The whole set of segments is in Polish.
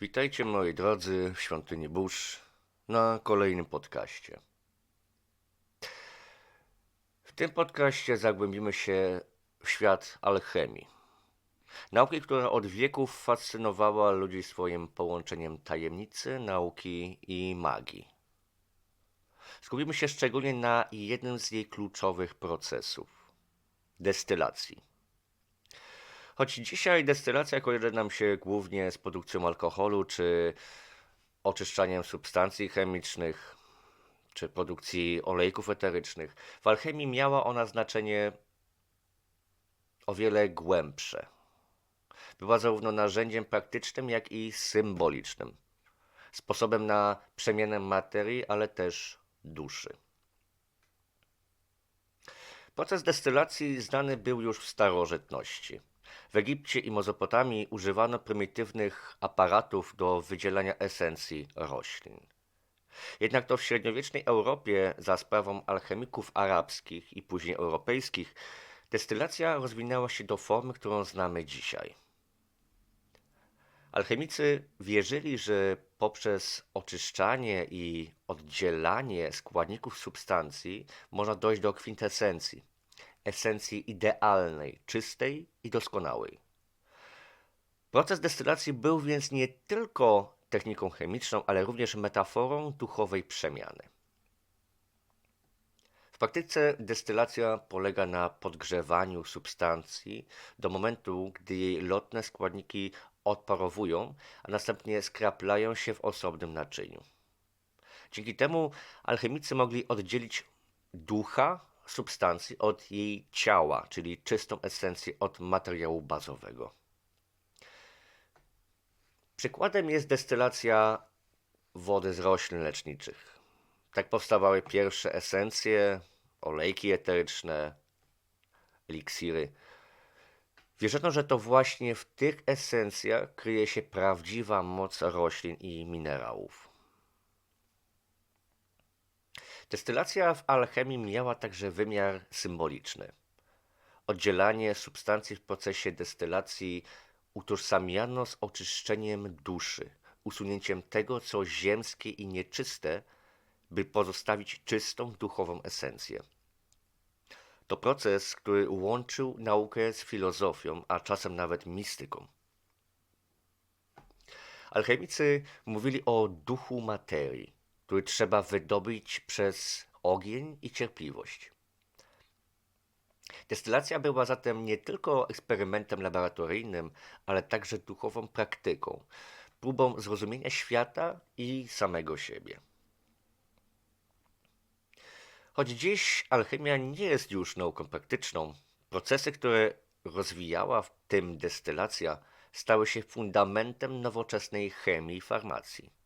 Witajcie moi drodzy w świątyni Burz na kolejnym podcaście. W tym podcaście zagłębimy się w świat alchemii. Nauki, która od wieków fascynowała ludzi swoim połączeniem tajemnicy, nauki i magii. Skupimy się szczególnie na jednym z jej kluczowych procesów destylacji. Choć dzisiaj destylacja kojarzy nam się głównie z produkcją alkoholu, czy oczyszczaniem substancji chemicznych, czy produkcji olejków eterycznych, w alchemii miała ona znaczenie o wiele głębsze. Była zarówno narzędziem praktycznym, jak i symbolicznym, sposobem na przemianę materii, ale też duszy. Proces destylacji znany był już w starożytności. W Egipcie i Mezopotamii używano prymitywnych aparatów do wydzielania esencji roślin. Jednak to w średniowiecznej Europie za sprawą alchemików arabskich i później europejskich destylacja rozwinęła się do formy, którą znamy dzisiaj. Alchemicy wierzyli, że poprzez oczyszczanie i oddzielanie składników substancji można dojść do kwintesencji, esencji idealnej, czystej i doskonałej. Proces destylacji był więc nie tylko techniką chemiczną, ale również metaforą duchowej przemiany. W praktyce destylacja polega na podgrzewaniu substancji do momentu, gdy jej lotne składniki odparowują, a następnie skraplają się w osobnym naczyniu. Dzięki temu alchemicy mogli oddzielić ducha substancji od jej ciała, czyli czystą esencję od materiału bazowego. Przykładem jest destylacja wody z roślin leczniczych. Tak powstawały pierwsze esencje, olejki eteryczne, eliksiry. Wierzono, że to właśnie w tych esencjach kryje się prawdziwa moc roślin i minerałów. Destylacja w alchemii miała także wymiar symboliczny. Oddzielanie substancji w procesie destylacji utożsamiano z oczyszczeniem duszy, usunięciem tego, co ziemskie i nieczyste, by pozostawić czystą duchową esencję. To proces, który łączył naukę z filozofią, a czasem nawet mistyką. Alchemicy mówili o duchu materii, który trzeba wydobyć przez ogień i cierpliwość. Destylacja była zatem nie tylko eksperymentem laboratoryjnym, ale także duchową praktyką, próbą zrozumienia świata i samego siebie. Choć dziś alchemia nie jest już nauką praktyczną, procesy, które rozwijała w tym destylacja, stały się fundamentem nowoczesnej chemii i farmacji.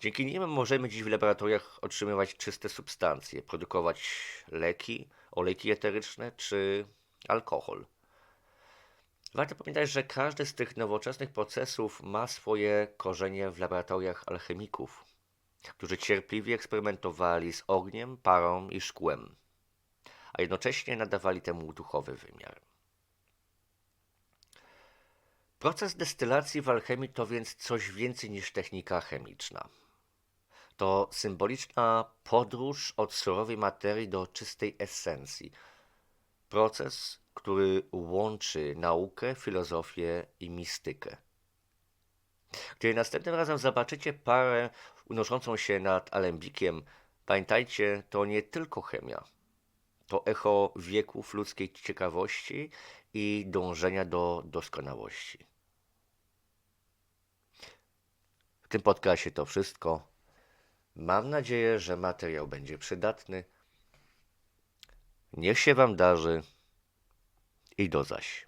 Dzięki nim możemy dziś w laboratoriach otrzymywać czyste substancje, produkować leki, olejki eteryczne czy alkohol. Warto pamiętać, że każdy z tych nowoczesnych procesów ma swoje korzenie w laboratoriach alchemików, którzy cierpliwie eksperymentowali z ogniem, parą i szkłem, a jednocześnie nadawali temu duchowy wymiar. Proces destylacji w alchemii to więc coś więcej niż technika chemiczna. To symboliczna podróż od surowej materii do czystej esencji. Proces, który łączy naukę, filozofię i mistykę. Gdy następnym razem zobaczycie parę unoszącą się nad alembikiem, pamiętajcie, to nie tylko chemia. To echo wieków ludzkiej ciekawości i dążenia do doskonałości. W tym podcastie to wszystko. Mam nadzieję, że materiał będzie przydatny. Niech się Wam darzy i do zaś.